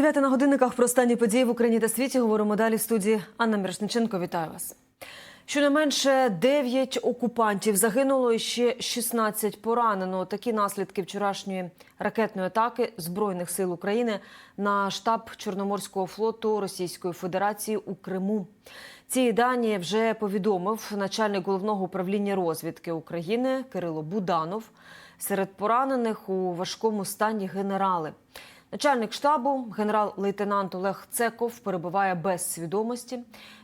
Дев'ята на годинниках про останні події в Україні та світі. Говоримо далі в студії Анна Мірошниченко. Вітаю вас. Щонайменше 9 окупантів загинуло і ще 16 поранено. Такі наслідки вчорашньої ракетної атаки збройних сил України на штаб Чорноморського флоту Російської Федерації у Криму. Ці дані вже повідомив начальник головного управління розвідки України Кирило Буданов. Серед поранених у важкому стані генерали. Начальник штабу, генерал-лейтенант Олег Цеков, перебуває без свідомості.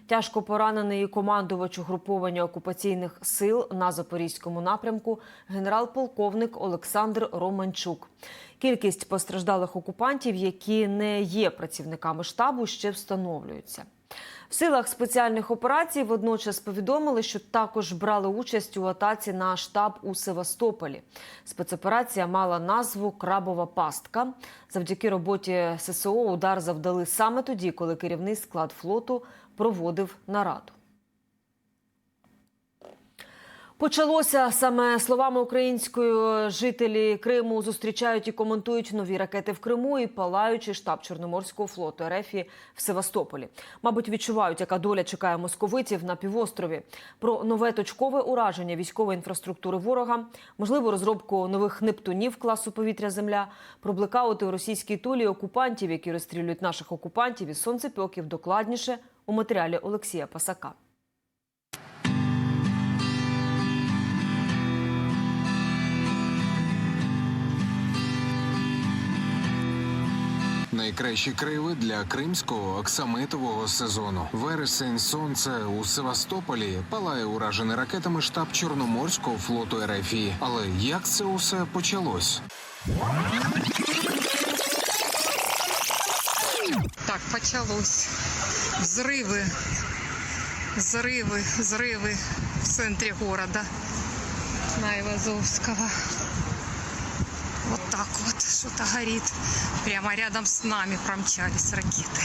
Тяжко поранений командувач угруповання окупаційних сил на запорізькому напрямку, генерал-полковник Олександр Романчук. Кількість постраждалих окупантів, які не є працівниками штабу, ще встановлюється. В силах спеціальних операцій водночас повідомили, що також брали участь у атаці на штаб у Севастополі. Спецоперація мала назву Крабова пастка. Завдяки роботі ССО удар завдали саме тоді, коли керівний склад флоту проводив нараду. Почалося саме словами українською жителі Криму зустрічають і коментують нові ракети в Криму і палаючий штаб Чорноморського флоту РФ в Севастополі. Мабуть, відчувають, яка доля чекає московитів на півострові. Про нове точкове ураження військової інфраструктури ворога, можливо, розробку нових нептунів класу повітря Земля, про блекаути у російській тулі окупантів, які розстрілюють наших окупантів із сонцепьоків. Докладніше у матеріалі Олексія Пасака. Найкращі краєвид для кримського оксамитового сезону. Вересень, сонце у Севастополі палає уражений ракетами штаб Чорноморського флоту РФІ. Але як це усе почалось? Так, почалось. Взрывы, взрывы, взрывы в центре города Наивазовского. Вот так вот что-то горит. Прямо рядом с нами промчались ракеты.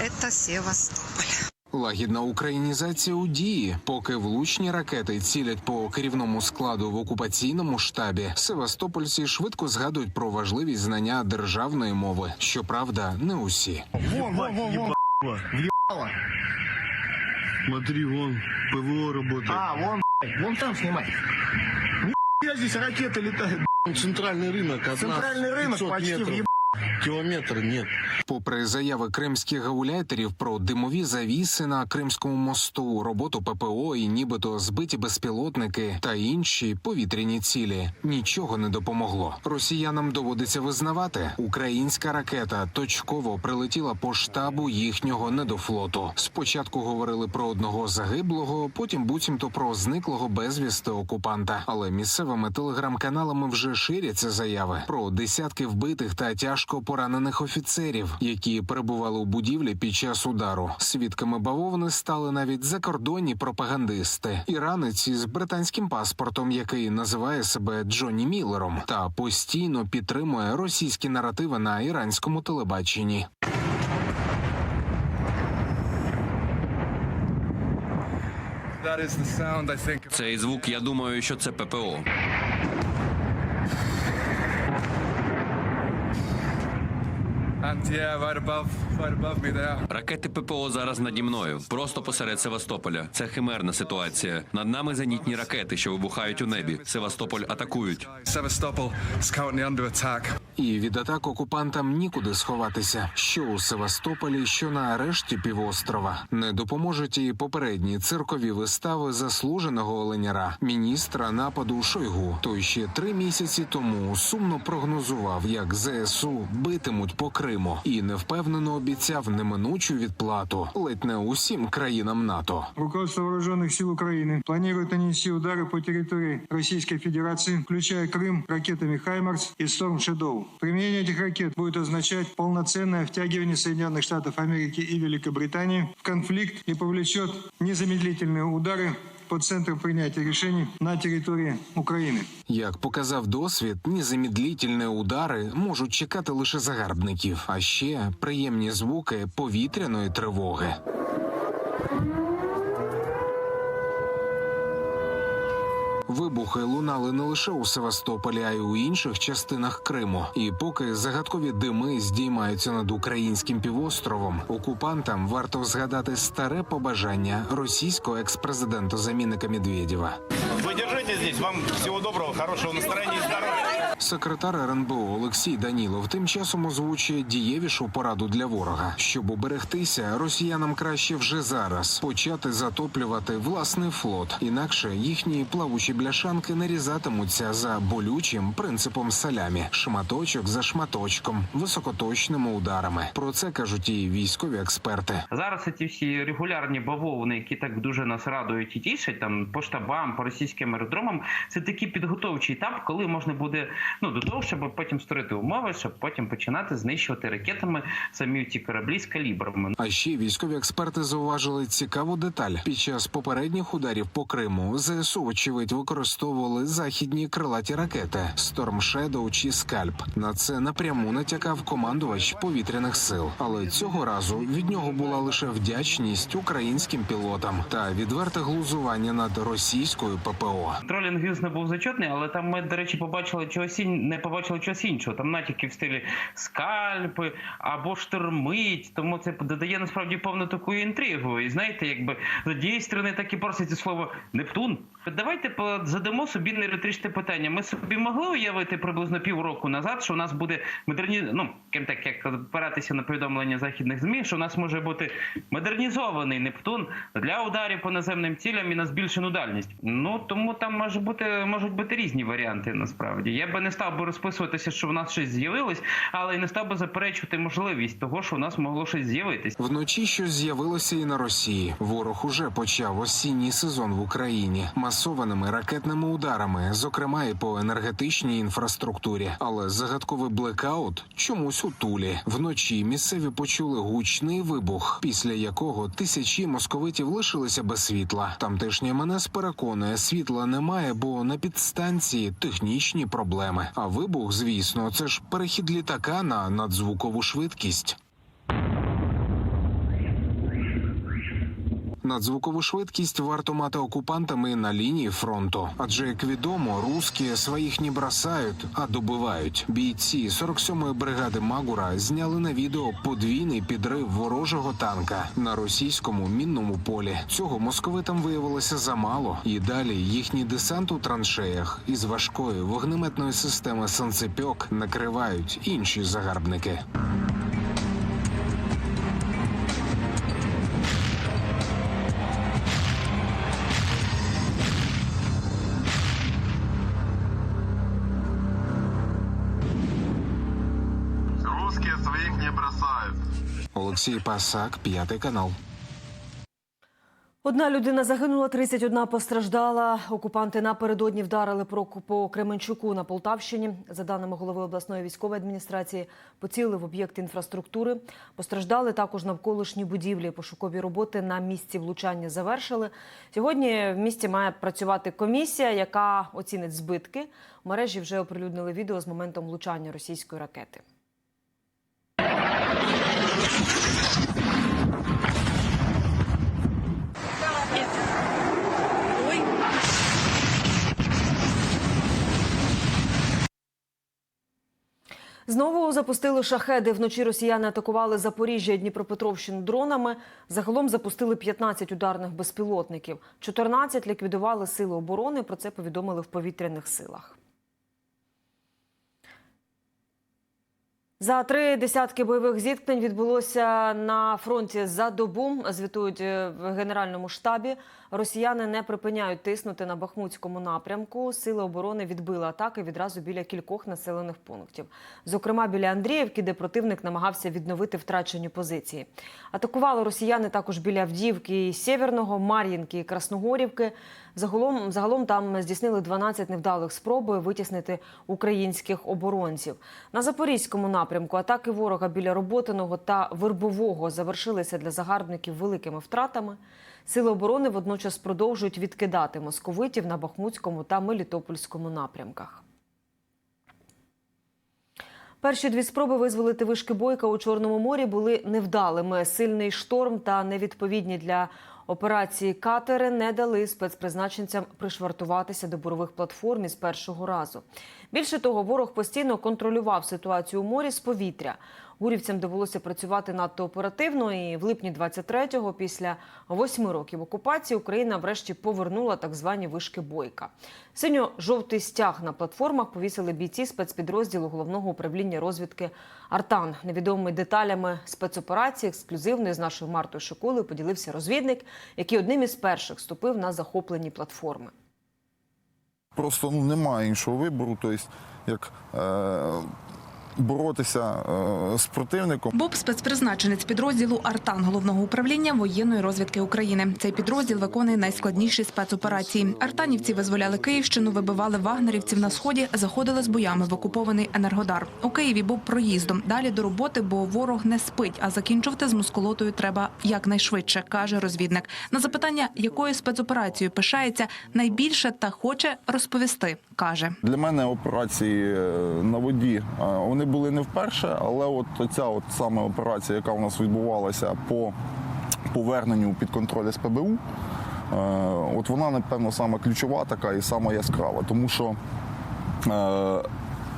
Это Севастополь. Лагідна українізація у дії, поки влучні ракети цілять по керівному складу в окупаційному штабі. Севастопольці швидко згадують про важливість знання державної мови. Щоправда, не усі. Вон, вон, вон, вон. Въебало. Смотри, вон ПВО работает. А, вон, блядь, вон там снимай. Нихуя здесь ракеты летают. блядь. Центральный рынок от Центральный нас рынок 500 почти метров. въеб... Километр нет. Попри заяви кримських гауляйтерів про димові завіси на Кримському мосту, роботу ППО і нібито збиті безпілотники та інші повітряні цілі, нічого не допомогло. Росіянам доводиться визнавати, українська ракета точково прилетіла по штабу їхнього недофлоту. Спочатку говорили про одного загиблого, потім буцімто про зниклого безвісти окупанта. Але місцевими телеграм-каналами вже ширяться заяви про десятки вбитих та тяжко поранених офіцерів, які перебували у будівлі під час удару. Свідками бавовни стали навіть закордонні пропагандисти. Іранець із британським паспортом, який називає себе Джонні Міллером, та постійно підтримує російські наративи на іранському телебаченні. Цей звук, я думаю, що це ППО. And yeah, right above, right above me there. Ракети ППО зараз наді мною, просто посеред Севастополя. Це химерна ситуація. Над нами зенітні ракети, що вибухають у небі. Севастополь атакують. Sevastopol is currently under attack. І від атак окупантам нікуди сховатися. Що у Севастополі, що на решті півострова. Не допоможуть і попередні циркові вистави заслуженого оленяра, міністра нападу Шойгу. Той ще три місяці тому сумно прогнозував, як ЗСУ битимуть по Криму, і невпевнено обіцяв неминучу відплату ледь не усім країнам НАТО. Руководство Вооруженных сил Украины планирует нанести удары по территории Российской Федерации, включая Крым, ракетами «Хаймарс» и «Сторм Шедоу». Применение этих ракет будет означать полноценное втягивание Соединенных Штатов Америки и Великобритании в конфликт и повлечет незамедлительные удары по центру прийняття рішень на території України. Як показав досвід, незамедлительні удари можуть чекати лише загарбників, а ще приємні звуки повітряної тривоги. Вибухи лунали не лише у Севастополі, а й у інших частинах Криму. І поки загадкові дими здіймаються над українським півостровом, окупантам варто згадати старе побажання російського екс-президента замінника Медведєва. Вы держите здесь. Вам всего доброго, хорошего настроения и здоровья. Секретар РНБО Олексій Данілов тим часом озвучує дієвішу пораду для ворога. Щоб уберегтися, росіянам краще вже зараз почати затоплювати власний флот. Інакше їхні плавучі бляшанки нарізатимуться за болючим принципом салямі, шматочок за шматочком, високоточними ударами. Про це кажуть і військові експерти. Зараз ці всі регулярні бавовни, які так дуже нас радують і тішать, там по штабам, по російським аеродромам, це такий підготовчий етап, коли можна буде ну до того, щоб потім створити умови, щоб потім починати знищувати ракетами самі ці кораблі з калібрами. А ще військові експерти зауважили цікаву деталь. Під час попередніх ударів по Криму ЗСУ, очевидь, використовували західні крилаті ракети Storm Shadow чи Скальп. На це напряму натякав командувач повітряних сил. Але цього разу від нього була лише вдячність українським пілотам та відверте глузування над російською ППО. Тролінг не був зачетний, але там ми, до речі, побачили чогось ін- не побачили чогось іншого. Там натяки в стилі скальпи або штормить. Тому це додає насправді повну таку інтригу. І знаєте, якби з однієї сторони так і проситься слово Нептун. Давайте по- задамо собі неретричне питання. Ми собі могли уявити приблизно півроку назад, що у нас буде модерні... ну, скажімо так, як опиратися на повідомлення західних змі, що у нас може бути модернізований Нептун для ударів по наземним цілям і на збільшену дальність. Ну тому там може бути можуть бути різні варіанти. Насправді я би не став би розписуватися, що в нас щось з'явилось, але й не став би заперечувати можливість того, що у нас могло щось з'явитись. Вночі щось з'явилося і на Росії. Ворог уже почав осінній сезон в Україні масованими ракетними ударами, зокрема і по енергетичній інфраструктурі. Але загадковий блекаут чомусь у Тулі. Вночі місцеві почули гучний вибух, після якого тисячі московитів лишилися без світла. Тамтешня МНС переконує, світла немає, бо на підстанції технічні проблеми. А вибух, звісно, це ж перехід літака на надзвукову швидкість. Надзвукову швидкість варто мати окупантами на лінії фронту, адже як відомо, русські своїх не бросають, а добивають. Бійці 47-ї бригади Магура зняли на відео подвійний підрив ворожого танка на російському мінному полі. Цього московитам виявилося замало, і далі їхній десант у траншеях із важкої вогнеметної системи «Санцепьок» накривають інші загарбники. Олексій Пасак, п'ятий канал. Одна людина загинула, 31 постраждала. Окупанти напередодні вдарили по Кременчуку на Полтавщині. За даними голови обласної військової адміністрації, поцілили в об'єкт інфраструктури. Постраждали також навколишні будівлі. Пошукові роботи на місці влучання завершили. Сьогодні в місті має працювати комісія, яка оцінить збитки. В мережі вже оприлюднили відео з моментом влучання російської ракети. Знову запустили шахеди. Вночі росіяни атакували Запоріжжя і Дніпропетровщину дронами. Загалом запустили 15 ударних безпілотників. 14 ліквідували сили оборони. Про це повідомили в повітряних силах. За три десятки бойових зіткнень відбулося на фронті за добу. Звітують е, в генеральному штабі. Росіяни не припиняють тиснути на Бахмутському напрямку. Сили оборони відбили атаки відразу біля кількох населених пунктів. Зокрема, біля Андріївки, де противник намагався відновити втрачені позиції. Атакували росіяни також біля Авдіївки і Сєвєрного, Мар'їнки і Красногорівки. Загалом, загалом там здійснили 12 невдалих спроб витіснити українських оборонців. На Запорізькому напрямку атаки ворога біля Роботиного та Вербового завершилися для загарбників великими втратами. Сили оборони водночас продовжують відкидати московитів на Бахмутському та Мелітопольському напрямках. Перші дві спроби визволити вишки бойка у Чорному морі були невдалими. Сильний шторм та невідповідні для Операції катери не дали спецпризначенцям пришвартуватися до бурових платформ із першого разу. Більше того, ворог постійно контролював ситуацію у морі з повітря. Гурівцям довелося працювати надто оперативно, і в липні 23-го, після восьми років окупації, Україна врешті повернула так звані вишки бойка. Синьо-жовтий стяг на платформах повісили бійці спецпідрозділу головного управління розвідки Артан. Невідомими деталями спецоперації ексклюзивно з нашою Мартою Шоколою поділився розвідник, який одним із перших ступив на захоплені платформи. Просто ну, немає іншого вибору, тобто як е, боротися е, з противником. Боб спецпризначенець підрозділу Артан головного управління воєнної розвідки України. Цей підрозділ виконує найскладніші спецоперації. Артанівці визволяли Київщину, вибивали вагнерівців на сході, заходили з боями в окупований Енергодар. У Києві був проїздом. Далі до роботи, бо ворог не спить. А закінчувати з мускулотою треба якнайшвидше, каже розвідник. На запитання, якою спецоперацією пишається найбільше та хоче розповісти, каже. Для мене операції е, на воді е, вони були не вперше, але от ця от саме операція, яка у нас відбувалася по поверненню під контроль СПБУ, е, от вона, напевно, саме ключова така і сама яскрава, тому що е,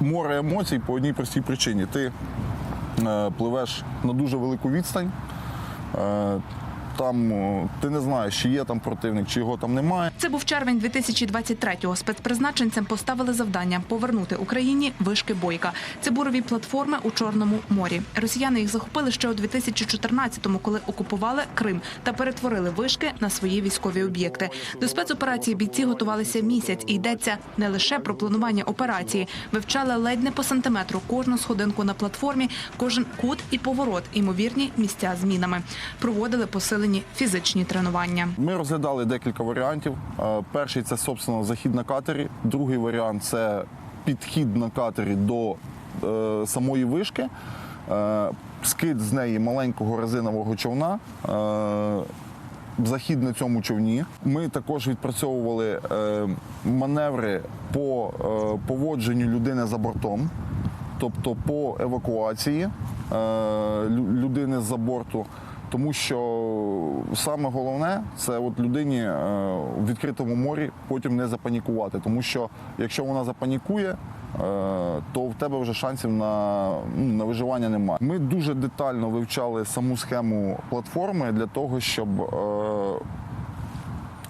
море емоцій по одній простій причині. Ти е, пливеш на дуже велику відстань. Там ти не знаєш, чи є там противник, чи його там немає. Це був червень 2023-го. Спецпризначенцям поставили завдання повернути Україні вишки бойка. Це бурові платформи у Чорному морі. Росіяни їх захопили ще у 2014-му, коли окупували Крим та перетворили вишки на свої військові об'єкти. До спецоперації бійці готувалися місяць, і йдеться не лише про планування операції, вивчали ледь не по сантиметру кожну сходинку на платформі, кожен кут і поворот, імовірні місця з мінами. Проводили посилені фізичні тренування. Ми розглядали декілька варіантів. Е, Перший це, собственно, захід на катері. Другий варіант це підхід на катері до е, самої вишки, е, скид з неї маленького резинового човна. Е, Захід на цьому човні. Ми також відпрацьовували е, маневри по е, поводженню людини за бортом, тобто по евакуації е, людини з-за борту. Тому що саме головне це от людині е, в відкритому морі потім не запанікувати. Тому що якщо вона запанікує, е, то в тебе вже шансів на, ну, на виживання немає. Ми дуже детально вивчали саму схему платформи для того, щоб, е,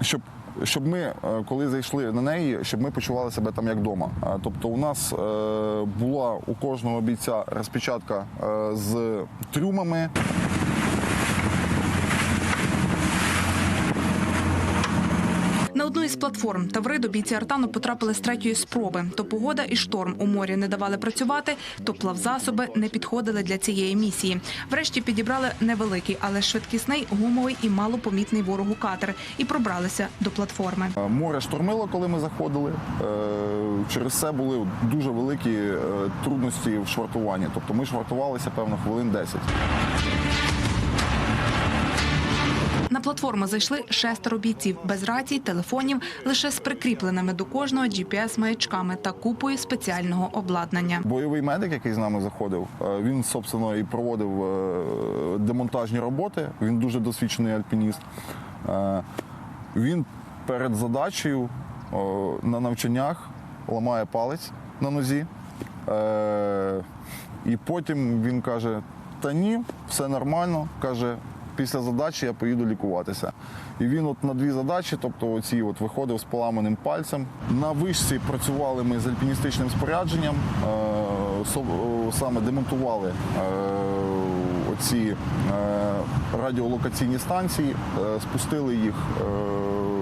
щоб щоб ми, е, коли зайшли на неї, щоб ми почували себе там як вдома. Е, Тобто, у нас е, була у кожного бійця розпечатка е, з трюмами. Із платформ Таври до бійці Артану потрапили з третьої спроби. То погода і шторм у морі не давали працювати, то плавзасоби не підходили для цієї місії. Врешті підібрали невеликий, але швидкісний, гумовий і малопомітний ворогу катер і пробралися до платформи. Е, Море штормило, коли ми заходили. Е, Через це були дуже великі е, трудності в швартуванні. Тобто ми швартувалися, певно, хвилин 10. На платформу зайшли шестеро бійців без рацій, телефонів, лише з прикріпленими до кожного GPS-маячками та купою спеціального обладнання. Бойовий медик, який з нами заходив, е, він, собственно, і проводив е, демонтажні роботи. Він дуже досвідчений альпініст. Е, Він перед задачею на навчаннях ламає палець на нозі. І потім він каже: Та ні, все нормально. каже, після задачі я поїду лікуватися. І він от на дві задачі, тобто оці от виходив з поламаним пальцем. На вишці працювали ми з альпіністичним спорядженням, е, саме демонтували е, оці е, радіолокаційні станції, е, спустили їх е,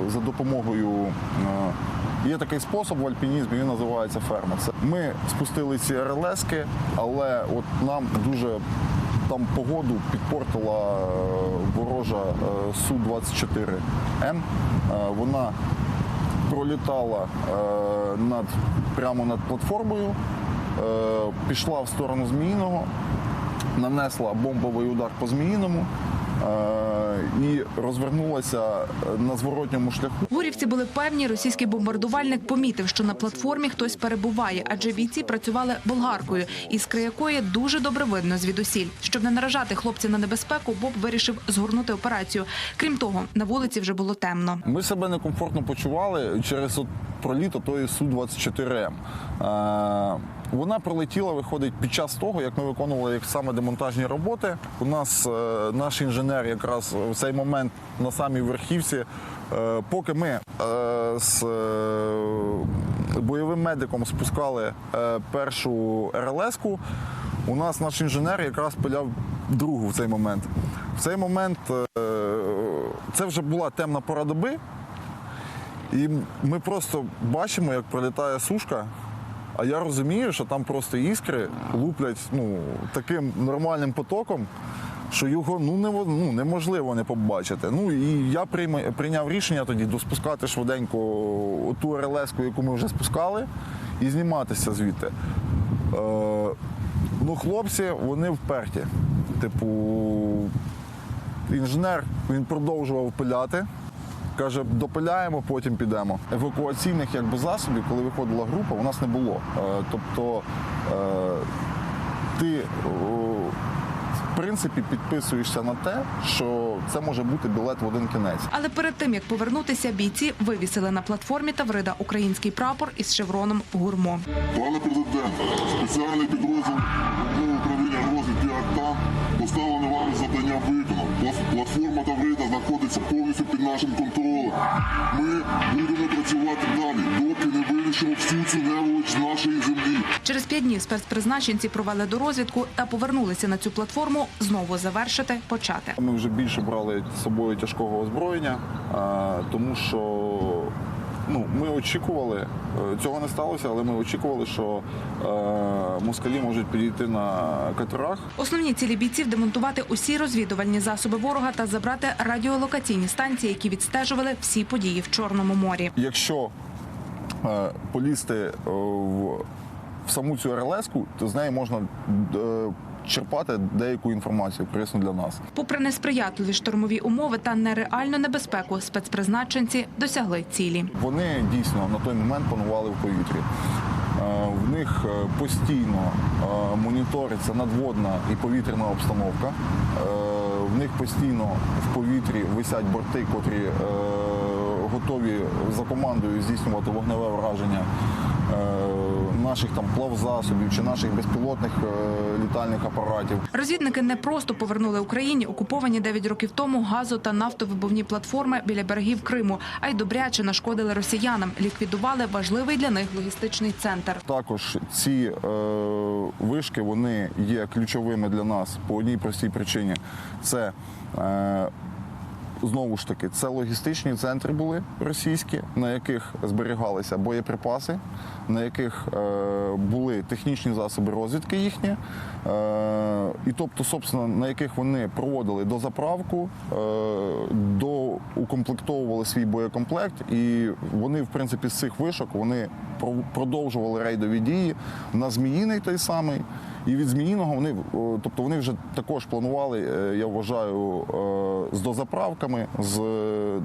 за допомогою. е, Є такий спосіб в альпінізмі, він називається ферма. Ми спустили ці РЛСки, але от нам дуже там погоду підпортила е, ворожа е, Су-24М. Е, Вона пролітала над, прямо над платформою, пішла в сторону Зміїного, нанесла бомбовий удар по Зміїному. І розвернулася на зворотньому шляху. Гурівці були певні, російський бомбардувальник помітив, що на платформі хтось перебуває, адже бійці працювали болгаркою, іскри якої дуже добре видно звідусіль. Щоб не наражати хлопців на небезпеку, Боб вирішив згорнути операцію. Крім того, на вулиці вже було темно. Ми себе некомфортно почували через проліт тої Су-24М. Е, Вона пролетіла, виходить, під час того, як ми виконували саме демонтажні роботи. У нас е, наш інженер якраз в цей момент на самій верхівці. Е, поки ми е, з е, бойовим медиком спускали е, першу РЛС-ку, у нас наш інженер якраз пиляв другу в цей момент. В цей момент е, це вже була темна пора доби. І ми просто бачимо, як пролітає сушка. А я розумію, що там просто іскри луплять ну, таким нормальним потоком, що його ну, нево- ну, неможливо не побачити. Ну і я прийняв рішення тоді доспускати швиденько ту РЛС, яку ми вже спускали, і зніматися звідти. Е, ну, хлопці, вони вперті. Типу, інженер він продовжував пиляти. Каже, допиляємо, потім підемо. Евакуаційних якби, засобів, коли виходила група, у нас не було. Е, тобто е, ти в принципі підписуєшся на те, що це може бути білет в один кінець. Але перед тим як повернутися, бійці вивісили на платформі Таврида український прапор із шевроном гурмо. Пане президент, спеціальний підрозділ знаходиться повністю під нашим контролем. Ми будемо працювати далі, доки не вирішимо всю цю невелич з нашої землі. Через п'ять днів спецпризначенці провели до розвідку та повернулися на цю платформу знову завершити почати. Ми вже більше брали з собою тяжкого озброєння, тому що ну, ми очікували, е, цього не сталося, але ми очікували, що е, москалі можуть підійти на катерах. Основні цілі бійців демонтувати усі розвідувальні засоби ворога та забрати радіолокаційні станції, які відстежували всі події в Чорному морі. Якщо е, полізти е, в, в саму цю РЛС-ку, то з неї можна е, черпати деяку інформацію корисну для нас. Попри несприятливі штормові умови та нереальну небезпеку, спецпризначенці досягли цілі. Вони дійсно на той момент панували в повітрі. Е, В них е, постійно е, моніториться надводна і повітряна обстановка. В них постійно в повітрі висять борти, котрі готові за командою здійснювати вогневе враження наших там плавзасобів чи наших безпілотних е, літальних апаратів. Розвідники не просто повернули Україні окуповані 9 років тому газо та нафтовибувні платформи біля берегів Криму, а й добряче нашкодили росіянам, ліквідували важливий для них логістичний центр. Також ці е, вишки вони є ключовими для нас по одній простій причині. Це е, знову ж таки це логістичні центри були російські, на яких зберігалися боєприпаси, на яких е, були технічні засоби розвідки їхні, е, і тобто, собственно, на яких вони проводили дозаправку, е, доукомплектовували свій боєкомплект, і вони, в принципі, з цих вишок вони про- продовжували рейдові дії на Зміїний той самий. І від Зміїного вони, тобто вони вже також планували, е, я вважаю, е, з дозаправками, з, е,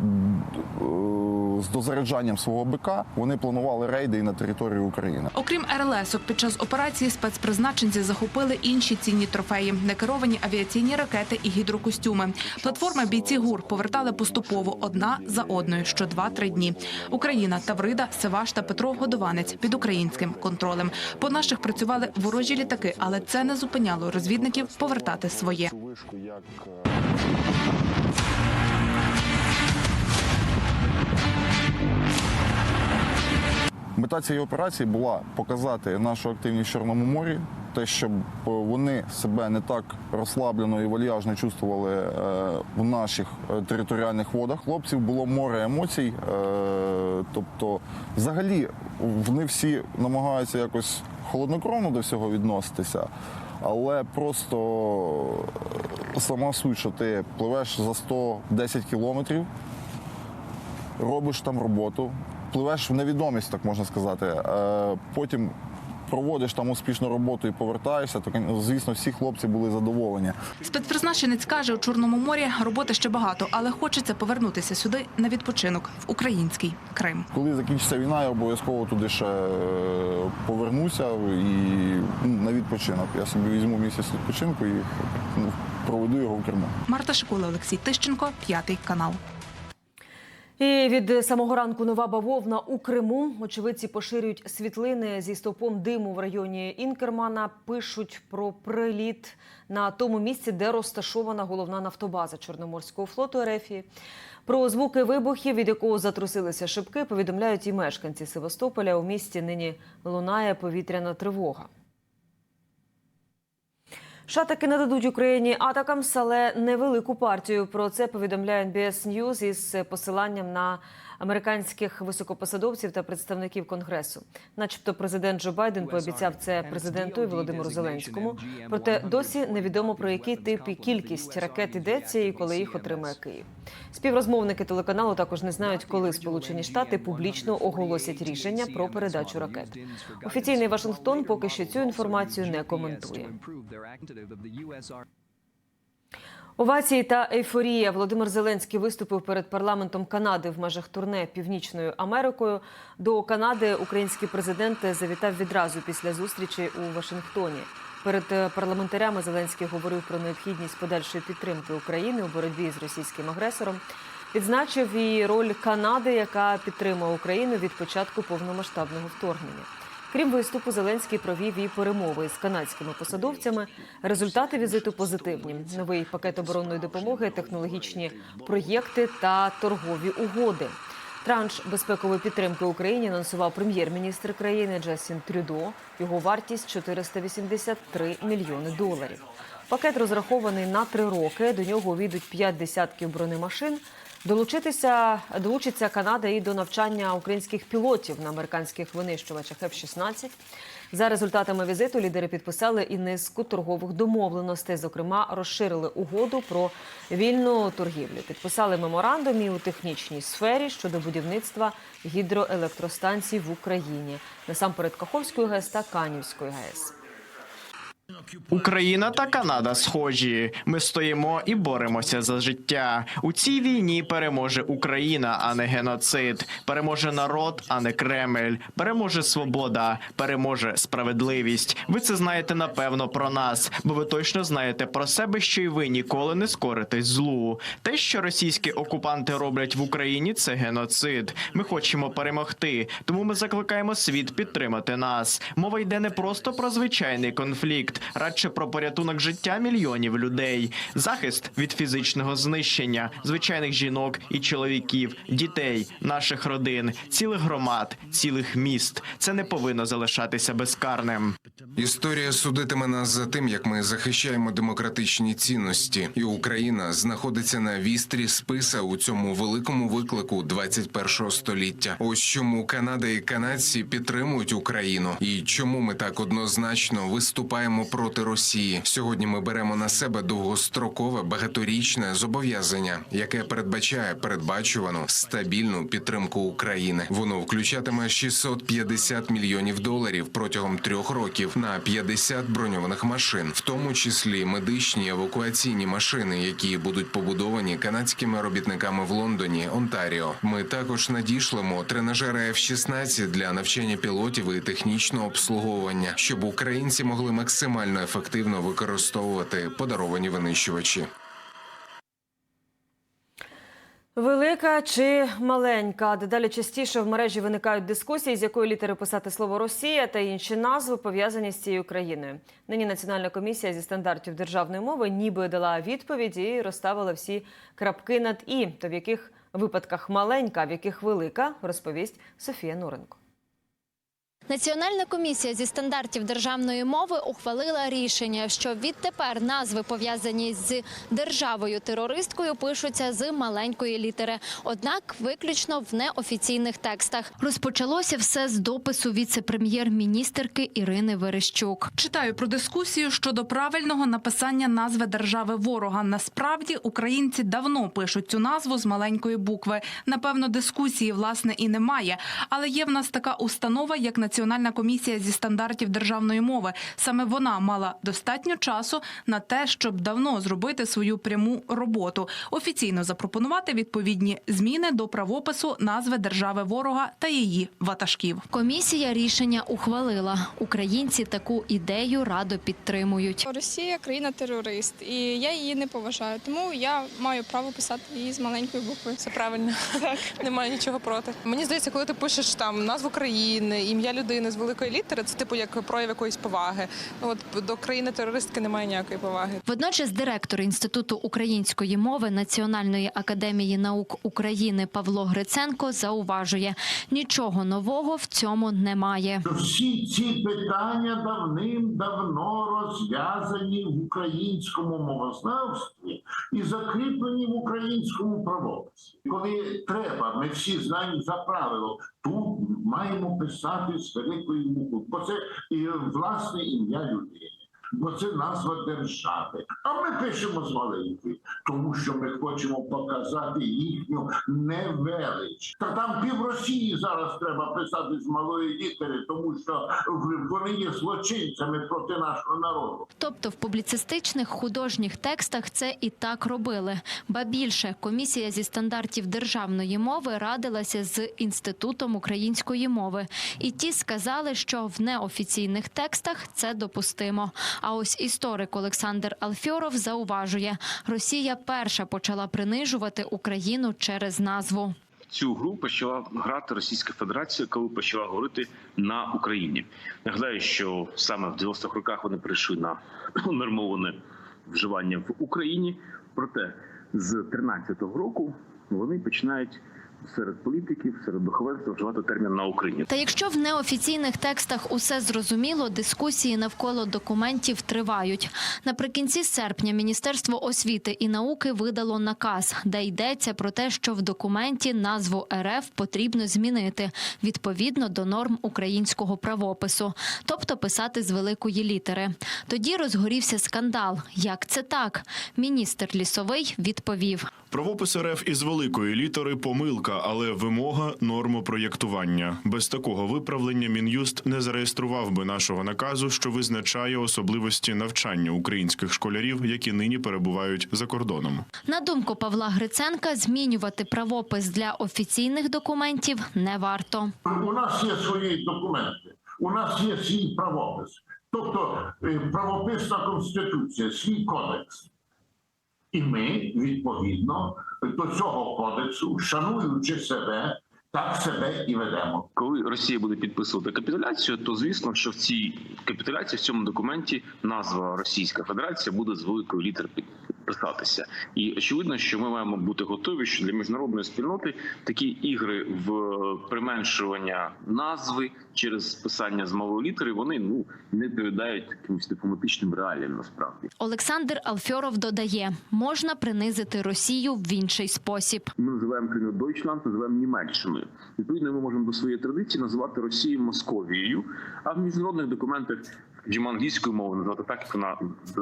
з дозаряджанням свого БК. Вони планували рейди і на територію України. Окрім РЛСок, під час операції спецпризначенці захопили інші цінні трофеї, некеровані авіаційні ракети і гідрокостюми. Платформи бійці ГУР повертали поступово одна за одною, що 2-3 дні. Україна, Таврида, Севаш та Петро Годованець під українським контролем. По наших працювали ворожі літаки, але це не зупиняло розвідників повертати своє. Мета цієї операції була показати нашу активність в Чорному морі, те, щоб е, вони себе не так розслаблено і вальяжно чувствували е, в наших е, територіальних водах. Хлопців було море емоцій. Тобто, взагалі, вони всі намагаються якось холоднокровно до всього відноситися. Але просто сама суть, що ти пливеш за 110 кілометрів, робиш там роботу, пливеш в невідомість, так можна сказати. Е, Потім проводиш там успішну роботу і повертаєшся, то звісно всі хлопці були задоволені. Спецпризначенець каже, у Чорному морі роботи ще багато, але хочеться повернутися сюди на відпочинок в український Крим. Коли закінчиться війна, я обов'язково туди ще е, повернуся і ну, на відпочинок. Я собі візьму місяць відпочинку і ну, проведу його в Криму. Марта Шикула, Олексій Тищенко, п'ятий канал. І від самого ранку нова бавовна у Криму. Очевидці поширюють світлини зі стовпом диму в районі Інкермана. Пишуть про приліт на тому місці, де розташована головна нафтобаза Чорноморського флоту Ерефії. Про звуки вибухів, від якого затрусилися шибки, повідомляють і мешканці Севастополя. У місті нині лунає повітряна тривога. США таки нададуть Україні атакам, але невелику партію. Про це повідомляє NBS News із посиланням на американських високопосадовців та представників конгресу. Начебто, президент Джо Байден пообіцяв це президенту і Володимиру Зеленському. Проте досі невідомо про який тип і кількість ракет йдеться і коли їх отримає Київ. Співрозмовники телеканалу також не знають, коли Сполучені Штати публічно оголосять рішення про передачу ракет. Офіційний Вашингтон поки що цю інформацію не коментує. Овації та ейфорія. Володимир Зеленський виступив перед парламентом Канади в межах турне Північною Америкою. До Канади український президент завітав відразу після зустрічі у Вашингтоні. Перед е, парламентарями Зеленський говорив про необхідність подальшої підтримки України у боротьбі з російським агресором. Відзначив і роль Канади, яка підтримує Україну від початку повномасштабного вторгнення. Крім виступу, Зеленський провів і перемови з канадськими посадовцями. Результати візиту позитивні: новий пакет оборонної допомоги, технологічні проєкти та торгові угоди. Транш безпекової підтримки Україні анонсував прем'єр-міністр країни Джастін Трюдо. Його вартість 483 мільйони доларів. Пакет розрахований на три роки. До нього увійдуть п'ять десятків бронемашин. Долучитися долучиться Канада і до навчання українських пілотів на американських винищувачах F-16. За результатами візиту лідери підписали і низку торгових домовленостей. Зокрема, розширили угоду про вільну торгівлю. Підписали меморандум і у технічній сфері щодо будівництва гідроелектростанцій в Україні, насамперед Каховської ГЕС та Канівської ГЕС. Україна та Канада схожі. Ми стоїмо і боремося за життя. У цій війні переможе Україна, а не геноцид. Переможе народ, а не Кремль. Переможе свобода, переможе справедливість. Ви це знаєте напевно про нас, бо ви точно знаєте про себе, що й ви ніколи не скоритесь злу. Те, що російські окупанти роблять в Україні, це геноцид. Ми хочемо перемогти, тому ми закликаємо світ підтримати нас. Мова йде не просто про звичайний конфлікт, радше про порятунок життя мільйонів людей, захист від фізичного знищення, звичайних жінок і чоловіків, дітей, наших родин, цілих громад, цілих міст. Це не повинно залишатися безкарним. Історія судитиме нас за тим, як ми захищаємо демократичні цінності, і Україна знаходиться на вістрі списа у цьому великому виклику 21-го століття. Ось чому Канада і канадці підтримують Україну, і чому ми так однозначно виступаємо проти Росії. Сьогодні ми беремо на себе довгострокове багаторічне зобов'язання, яке передбачає передбачувану стабільну підтримку України. Воно включатиме 650 мільйонів доларів протягом трьох років на 50 броньованих машин, в тому числі медичні евакуаційні машини, які будуть побудовані канадськими робітниками в Лондоні, Онтаріо. Ми також надішлемо тренажери F-16 для навчання пілотів і технічного обслуговування, щоб українці могли максимально ефективно використовувати подаровані винищувачі. Велика чи маленька? Дедалі частіше в мережі виникають дискусії, з якої літери писати слово Росія та інші назви пов'язані з цією країною. Нині Національна комісія зі стандартів державної мови ніби дала відповідь і розставила всі крапки над і, то в яких випадках маленька, в яких велика, розповість Софія Нуренко. Національна комісія зі стандартів державної мови ухвалила рішення, що відтепер назви пов'язані з державою терористкою пишуться з маленької літери, однак виключно в неофіційних текстах. Розпочалося все з допису віце-прем'єр-міністерки Ірини Верещук. Читаю про дискусію щодо правильного написання назви держави ворога. Насправді українці давно пишуть цю назву з маленької букви. Напевно, дискусії власне і немає. Але є в нас така установа, як Національна Національна комісія зі стандартів державної мови. Саме вона мала достатньо часу на те, щоб давно зробити свою пряму роботу, офіційно запропонувати відповідні зміни до правопису назви держави ворога та її ватажків. Комісія рішення ухвалила. Українці таку ідею радо підтримують. Росія країна-терорист, і я її не поважаю. Тому я маю право писати її з маленької букви. Це правильно. Так. Немає нічого проти. Мені здається, коли ти пишеш там назву країни, ім'я людини з великої літери, це типу як прояв якоїсь поваги. Ну, От до країни-терористки немає ніякої поваги. Водночас директор Інституту української мови Національної академії наук України Павло Гриценко зауважує, нічого нового в цьому немає. Всі ці питання давним-давно розв'язані в українському мовознавстві і закріплені в українському правописі. Коли треба, ми всі знаємо за правило. Тут маємо писати з великою мукою, бо це власне ім'я людини. Бо це назва держави. А ми пишемо з маленької, тому що ми хочемо показати їхню невелич. Та там пів Росії зараз треба писати з малої літери, тому що вони є злочинцями проти нашого народу. Тобто в публіцистичних художніх текстах це і так робили. Ба більше комісія зі стандартів державної мови радилася з інститутом української мови, і ті сказали, що в неофіційних текстах це допустимо. А ось історик Олександр Алфьоров зауважує, Росія перша почала принижувати Україну через назву. Цю гру почала грати Російська Федерація, коли почала говорити на Україні. Нагадаю, що саме в 90-х роках вони прийшли на нормоване вживання в Україні. Проте з 13-го року вони починають серед політиків, серед духовенства вживати термін на Україні. Та якщо в неофіційних текстах усе зрозуміло, дискусії навколо документів тривають. Наприкінці серпня Міністерство освіти і науки видало наказ, де йдеться про те, що в документі назву РФ потрібно змінити відповідно до норм українського правопису, тобто писати з великої літери. Тоді розгорівся скандал. Як це так? Міністр лісовий відповів. Правопис РФ із великої літери помилка, але вимога нормопроєктування. Без такого виправлення мін'юст не зареєстрував би нашого наказу, що визначає особливості навчання українських школярів, які нині перебувають за кордоном. На думку Павла Гриценка, змінювати правопис для офіційних документів не варто. У нас є свої документи, у нас є свій правопис, тобто е, правописна конституція, свій кодекс. І ми відповідно до цього кодексу, шануючи себе, так себе і ведемо. Коли Росія буде підписувати капітуляцію, то звісно, що в цій капітуляції в цьому документі назва Російська Федерація буде з великої літери підписатися. І очевидно, що ми маємо бути готові, що для міжнародної спільноти такі ігри в применшування назви через списання з малої літери вони ну не відповідають якимось дипломатичним реаліям насправді. Олександр Алфьоров додає, можна принизити Росію в інший спосіб. Ми називаємо країну Deutschland, називаємо Німеччиною. Відповідно, ми можемо до своєї традиції називати Росію Московією, а в міжнародних документах. Скажімо, англійською мовою називати так, як вона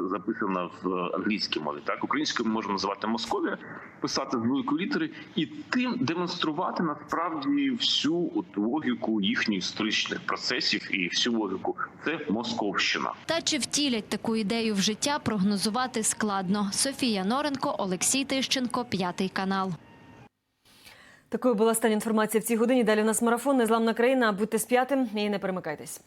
записана в англійській мові. Так українською ми можемо називати Московія, писати з великої літери і тим демонструвати насправді всю от логіку їхніх історичних процесів і всю логіку. Це Московщина. Та чи втілять таку ідею в життя, прогнозувати складно. Софія Норенко, Олексій Тищенко, п'ятий канал. Такою була стан інформація в цій годині. Далі у нас марафон Незламна країна. Будьте з п'ятим і не перемикайтесь.